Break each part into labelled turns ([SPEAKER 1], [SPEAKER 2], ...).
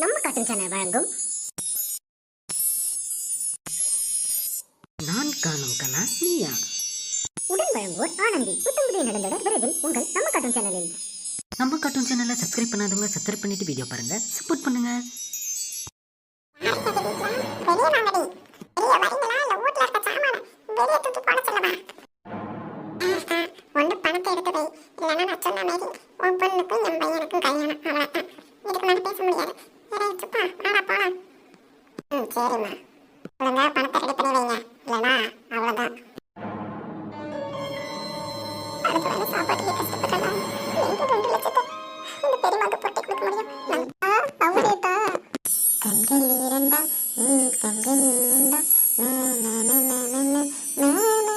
[SPEAKER 1] நம்ம காட்டும் சேனல் வழங்கும்
[SPEAKER 2] நான் காணும் கனா நீயா.
[SPEAKER 1] உடன் வழங்குவோர் ஆனந்தி. புத்தம் புதிய நடந்தட விரைவில் உங்கள் நம்ம காட்டும் சேனலில்.
[SPEAKER 2] நம்ம கார்ட்டூன் சேனலை சப்ஸ்கிரைப் பண்ணாதவங்க சப்ஸ்கிரைப் பண்ணிட்டு வீடியோ பாருங்க. சப்போர்ட் பண்ணுங்க.
[SPEAKER 3] முடியாது சரி சுப்பா வாடா போலாம். ம் சரிம்மா. ஒழுங்கா பணத்தை ரெடி பண்ணி வைங்க. இல்லைன்னா அவ்வளோதான் அடுத்த வேலை சாப்பாட்டுக்கு கஷ்டப்படலாம் எங்க ரெண்டு லட்சத்தை இந்த பெரியமாக்கு பொட்டி கொடுக்க முடியும். நல்லா கண்கள் இரண்டா கண்கள் இரண்டா நான் நான் நான்
[SPEAKER 2] நான் நான்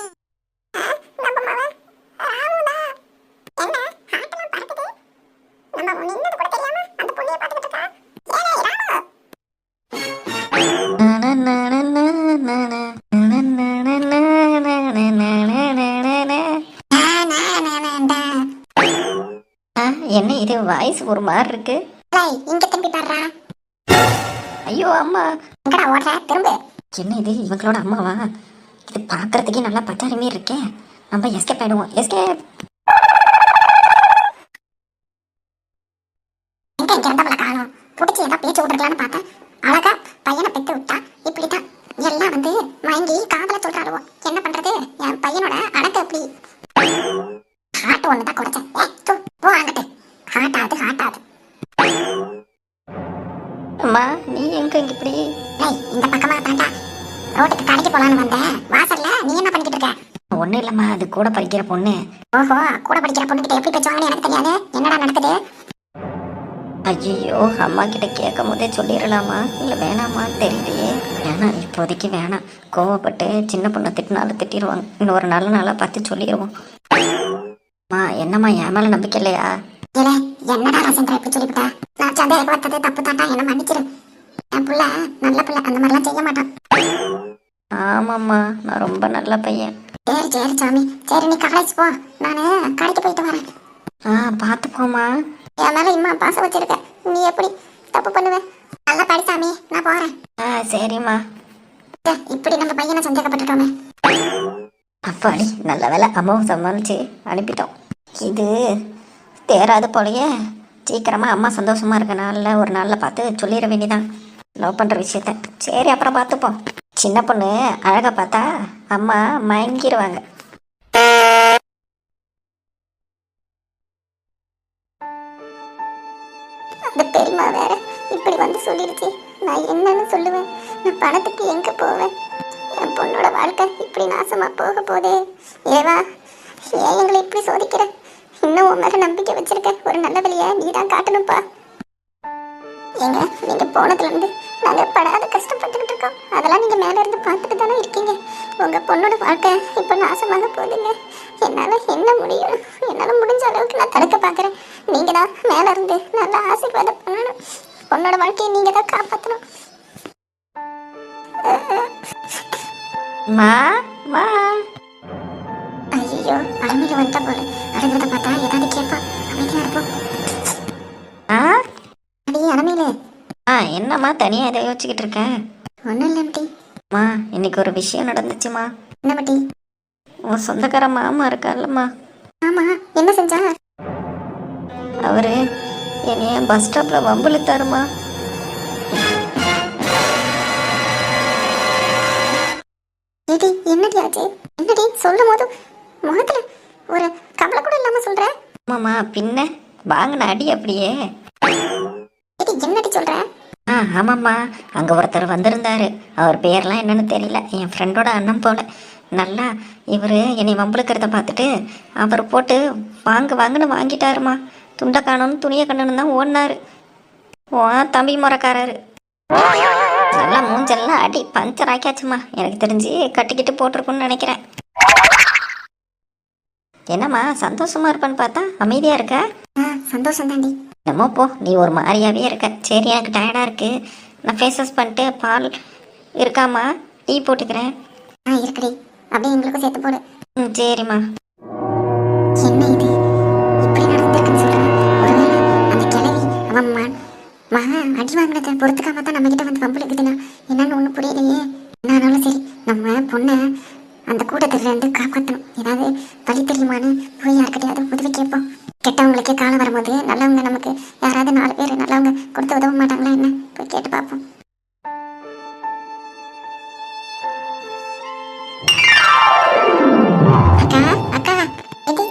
[SPEAKER 2] வாய்ஸ் ஒரு மாதிரி இருக்கு
[SPEAKER 3] இங்க திரும்பி பாருடா.
[SPEAKER 2] ஐயோ அம்மா
[SPEAKER 3] எங்கடா ஓடுற? திரும்பு.
[SPEAKER 2] என்ன இது இவங்களோட அம்மாவா இது பார்க்கறதுக்கே நல்லா பட்டாரி மாரி இருக்கே நம்ம எஸ்கேப் ஆயிடுவோம் எஸ்கேப்
[SPEAKER 3] எங்க இங்க இருந்தவள காணோம். புடிச்சு ஏதோ பேச்சு பார்த்தேன். அழகா பையனை பெத்து விட்டா. இப்படித்தான். எல்லாம் வந்து வாங்கி காதல சொல்றாளுவோ. என்ன பண்றது என் பையனோட அடக்க எப்படி ஹார்ட் ஒண்ணுதான் குறைச்சேன்
[SPEAKER 2] இப்படி.
[SPEAKER 3] இந்த பக்கமா தாண்டா. ரோட்டுக்கு கடைக்கு போலான்னு வந்தேன். வாசல்ல நீ என்ன பண்ணிக்கிட்டு இருக்க?
[SPEAKER 2] ஒன்றும் இல்லைம்மா அது கூட படிக்கிற பொண்ணு.
[SPEAKER 3] ஓஹோ கூட படிக்கிற பொண்ணுகிட்ட எப்படி பேசுவாங்கன்னு எனக்கு தெரியாது. என்னடா நடக்குது?
[SPEAKER 2] ஐயோ அம்மா கிட்ட கேட்கும் போதே சொல்லிடலாமா? இல்லை வேணாமா? தெரியலையே. வேணாம் இப்போதைக்கு வேணாம். கோவப்பட்டு சின்ன பொண்ணை திட்டினாலும் திட்டிடுவாங்க. இன்னொரு நல்ல நாளாக பார்த்து சொல்லிடுவோம். அம்மா என்னம்மா என் மேலே நம்பிக்கை இல்லையா?
[SPEAKER 3] இல்ல என்னடா ரசேந்திரா இப்படி சொல்லிவிட்டா நான் சந்தேகம் பார்த்தது தப்பு தாண்டா என்ன மன்னிச்சிரு. என் புள்ள நல்ல புள்ள அந்த மாதிரிலாம் செய்ய மாட்டான்.
[SPEAKER 2] ஆமாம்மா நான் ரொம்ப நல்ல பையன்.
[SPEAKER 3] சரி சரி சாமி சரி நீ காலேஜ் போ நானு கடைக்கு போயிட்டு வரேன்.
[SPEAKER 2] ஆ பார்த்துப்போம்மா.
[SPEAKER 3] என் மேல இம்மா பாசம் வச்சிருக்க. நீ எப்படி தப்பு பண்ணுவ? நல்லா படி சாமி நான் போறேன்.
[SPEAKER 2] ஆ சரிம்மா.
[SPEAKER 3] இப்படி நம்ம பையனை சந்தேகப்பட்டுட்டோமே.
[SPEAKER 2] அப்பாடி நல்ல வேலை அம்மாவை சமாளிச்சு அனுப்பிட்டோம். இது தேராது போலயே. சீக்கிரமாக அம்மா சந்தோஷமா இருக்க நாளில் ஒரு நாளில் பார்த்து சொல்லிட வேண்டியதான் லவ் பண்ணுற விஷயத்த. சரி அப்புறம் பார்த்துப்போம். சின்ன பொண்ணு அழகாக பார்த்தா அம்மா மயங்கிடுவாங்க
[SPEAKER 3] அந்த பெரியமா வேற இப்படி வந்து சொல்லிடுச்சு. நான் என்னன்னு சொல்லுவேன். நான் பணத்துக்கு எங்க போவேன்? என் பொண்ணோட வாழ்க்கை இப்படி நாசமா போக போதே. ஏவா ஏன் எங்களை இப்படி சோதிக்கிற? இன்னும் உன் மேல நம்பிக்கை வச்சிருக்க. ஒரு நல்ல வழியை நீ தான் காட்டணும்ப்பா. ஏங்க நீங்க போனதுல இருந்து நாங்க படாத கஷ்டப்பட்டுக்கிட்டு இருக்கோம். அதெல்லாம் நீங்க மேல இருந்து பார்த்துட்டு தானே இருக்கீங்க. உங்க பொண்ணோட வாழ்க்கை இப்ப நாசமாக போகுதுங்க. என்னால என்ன முடியும்? என்னால முடிஞ்ச அளவுக்கு நான் தடுக்க பாக்குறேன் நீங்க தான் மேல இருந்து நல்லா ஆசீர்வாதம் பண்ணணும். பொண்ணோட வாழ்க்கையை நீங்க தான் காப்பாத்தணும்.
[SPEAKER 2] மா மா
[SPEAKER 3] ஐயோ அலமையில வந்துட்ட போல. அழுகிறத பார்த்தா ஏதாவது கேட்பா. அமைதியா இருப்போம்.
[SPEAKER 2] என்னம்மா தனியாக இதை யோசிச்சுக்கிட்டு இருக்கேன்
[SPEAKER 3] ஒன்றும் இல்லை மட்டி
[SPEAKER 2] அம்மா இன்னைக்கு ஒரு விஷயம் நடந்துச்சுமா?
[SPEAKER 3] என்ன மட்டி
[SPEAKER 2] உன் சொந்தக்கார மாமா இருக்கார்லம்மா.
[SPEAKER 3] ஆமா என்ன செஞ்சா?
[SPEAKER 2] அவரு என்னைய பஸ் ஸ்டாப்ல வம்பிழுத்தாருமா.
[SPEAKER 3] ஏடி என்னடி ஆச்சு? என்னடி? சொல்லும் போது முகத்துல ஒரு கவலை கூட இல்லாம சொல்ற?
[SPEAKER 2] ஆமாம்மா பின்ன வாங்கின அடி அப்படியே. ஆமாம்மா. அங்கே ஒருத்தர் வந்திருந்தாரு. அவர் பேர்லாம் என்னன்னு தெரியல. என் ஃப்ரெண்டோட அண்ணன் போல. நல்லா இவர் என்னை வம்பிழுக்கிறத பார்த்துட்டு அவர் போட்டு வாங்க வாங்கன்னு வாங்கிட்டாருமா துண்டை காணணும் துணியை கண்ணணும் தான் ஓடினார். ஓ தம்பி முறக்காரரு. நல்லா மூஞ்செல்லாம் அடி பஞ்சர் ஆக்கியாச்சுமா எனக்கு தெரிஞ்சு கட்டிக்கிட்டு போட்டிருக்குன்னு நினைக்கிறேன். என்னம்மா சந்தோஷமா இருப்பேன்னு பார்த்தா அமைதியா இருக்க?
[SPEAKER 3] ஆ சந்தோஷம் தாண்டி
[SPEAKER 2] என்னமோ போ நீ ஒரு மாதிரியாவே இருக்க. சரி எனக்கு டயர்டாக இருக்கு. நான் ஃபேஸ் வாஷ் பண்ணிட்டு பால் இருக்காம்மா டீ போட்டுக்கிறேன்.
[SPEAKER 3] ஆ இருக்குடி. அப்படியே எங்களுக்கும் சேர்த்து போடு.
[SPEAKER 2] ம் சரிம்மா.
[SPEAKER 3] என்ன இது? இப்படி நடந்திருக்குன்னு ஒருவேளை அந்த கிழவி அவன் ம- அடி வாங்கினதை பொறுத்துக்காம தான் நம்ம கிட்ட வந்து வம்பிழுக்குதுண்ணா என்னன்னு ஒன்றும் புரியலையே. என்னானாலும் சரி நம்ம பொண்ணை அந்த கூட்டத்துல இருந்து காப்பாற்றணும் ஏதாவது வழி நாலு கொடுத்து உதவ மாட்டாங்களா என்ன? போய் கேட்டு பார்ப்போம். அக்கா அக்கா. இது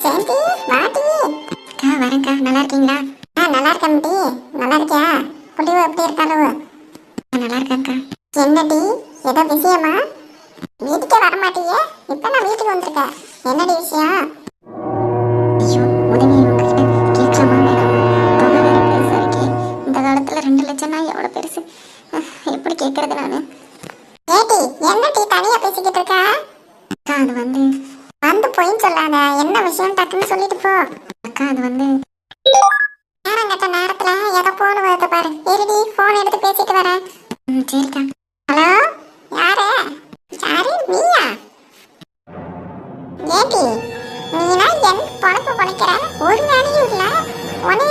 [SPEAKER 3] அக்கா வரேன்க்கா. நல்லா இருக்கீங்களா? ஆ நல்லா இருக்கேன் டி நல்லா இருக்கியா? புள்ளிவ எப்படி இருக்காளோ நல்லா இருக்கேன்க்கா. என்னடி? ஏதோ விஷயமா? வீட்டுக்கே வர இப்போ நான் வீட்டுக்கு வந்திருக்கேன். என்னடி விஷயம்? பிரச்சனை எவ்வளோ பெருசு? எப்படி கேட்கறது நானு? ஏடி என்னடி தனியாக பேசிக்கிட்டு இருக்கா? அக்கா அது வந்து வந்து போயின்னு சொல்லாத. என்ன விஷயம் டக்குன்னு சொல்லிட்டு போ. அக்கா அது வந்து நேரம் கட்ட நேரத்தில் ஏதோ போன் வருது பாரு. இருடி ஃபோன் எடுத்து பேசிட்டு வரேன். ம் சரிக்கா. ஹலோ? யாரு? யாரு? நீயா? ஏடி நீனா என் பொழப்பு பொழைக்கிற? ஒரு வேலையும் இல்லை. உன்னை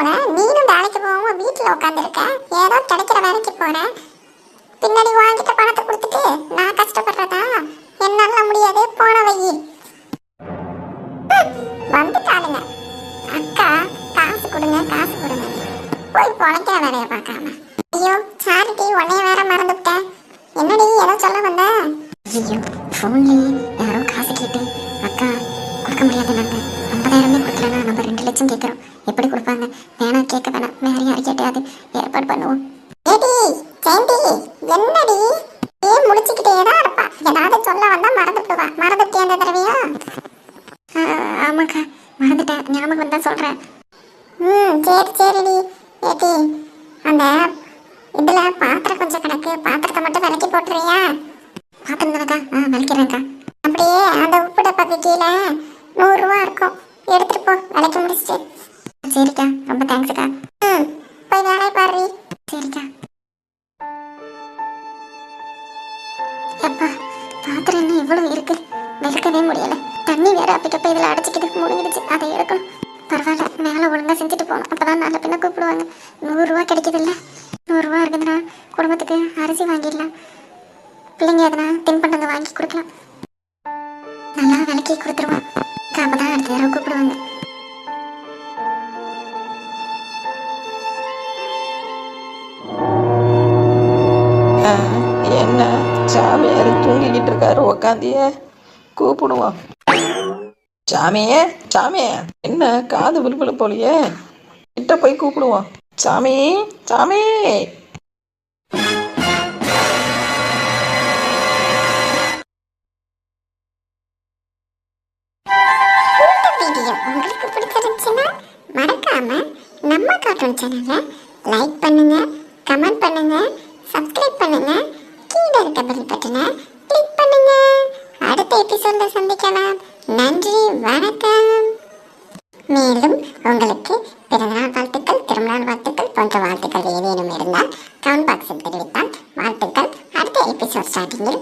[SPEAKER 3] வேலைக்கும் நீனும் வேலைக்கு போகாம வீட்டில் உட்காந்துருக்க ஏதோ கிடைக்கிற வேலைக்கு போறேன். பின்னாடி வாங்கிட்ட பணத்தை கொடுத்துட்டு நான் கஷ்டப்படுறதா? என்னால முடியாது. போன வை வந்துட்டாளுங்க. அக்கா காசு கொடுங்க காசு கொடுங்க. போய் பொழைக்கிற வேலையை பார்க்காம. ஐயோ சாரிட்டி உன்னைய வேற மறந்துவிட்டேன் என்னடி ஏதோ சொல்ல வந்த? ஐயோ ஃபோன்லயே யாரோ காசு கேட்டு. அக்கா கொடுக்க முடியாது நாங்க ஐம்பதாயிரமே கொடுக்கலன்னா நம்ம ரெண்டு லட்சம் கேட்குறோம். எப்படி கொடுப்பாங்க வேணாம் கேட்க வேணாம் வேற யாரும் கேட்டாது ஏற்பாடு பண்ணுவோம் ஏடி ஜெயந்தி என்னடி ஏன் முடிச்சுக்கிட்டே தான் இருப்பா ஏதாவது சொல்ல வந்தா மறந்துடுவா மறந்துட்டே அந்த தடவையா ஆமாக்கா மறந்துட்டேன் ஞாபகம் வந்தா சொல்றேன் ம் சரி சரிடி ஏடி அந்த இதுல பாத்திரம் கொஞ்சம் கிடக்கு பாத்திரத்தை மட்டும் விலக்கி போட்டுறியா பாத்திரம் தானக்கா? ஆ விளக்கிறேன்க்கா அப்படியே அந்த உப்பு டப்பாக்கு கீழே நூறுரூவா இருக்கும். எடுத்துட்டு போ. விலைக்கு முடிச்சுட்டு. சரிக்கா. ரொம்ப தேங்க்ஸ்க்கா ம் போய் வேலையை பாரு. சரிக்கா. எப்பா பாத்திரம் என்ன இவ்வளவு இருக்கு. விளக்கவே முடியல. தண்ணி வேற அப்பக்கப்ப இதில் அடைச்சிக்கிட்டு முடிஞ்சிடுச்சு. அதை எடுக்கணும். பரவாயில்ல வேலை ஒழுங்கா செஞ்சுட்டு போகணும். அப்பதான் நல்ல பின்ன கூப்பிடுவாங்க. நூறுரூவா கிடைக்குதுல்ல? நூறுரூவா இருக்குதுன்னா குடும்பத்துக்கு அரிசி வாங்கிடலாம். பிள்ளைங்க எதனா தின்பண்டங்க வாங்கி கொடுக்கலாம். நல்லா விலைக்கு கொடுத்துருவோம். அப்பதான் அடுத்த தடவை கூப்பிடுவாங்க.
[SPEAKER 4] என்ன? சாமியார் தூங்கிக்கிட்டு இருக்காரு. உக்காந்தியே. கூப்பிடுவோம். சாமியே சாமியே என்ன காது விழுவிழு போலியே? கிட்ட போய் கூப்பிடுவோம். சாமி சாமி.
[SPEAKER 3] உங்களுக்கு பிடிச்சிருந்துச்சுன்னா மறக்காம நம்ம கார்ட்டூன் சேனலை லைக் பண்ணுங்க கமெண்ட் பண்ணுங்க சப்ஸ்கிரைப் பண்ணுங்க கீழே இருக்க பெல் பட்டனை கிளிக் பண்ணுங்க. அடுத்த எபிசோட்ல சந்திக்கலாம். நன்றி வணக்கம். மேலும் உங்களுக்கு பிறந்தநாள் வாழ்த்துக்கள் திருமண வாழ்த்துக்கள் போன்ற வாழ்த்துக்கள் ஏதேனும் இருந்தால் கமெண்ட் பாக்ஸில் தெரிவித்தால் வாழ்த்துக்கள். அடுத்த எபிசோட் ஸ்டார்டிங்கில்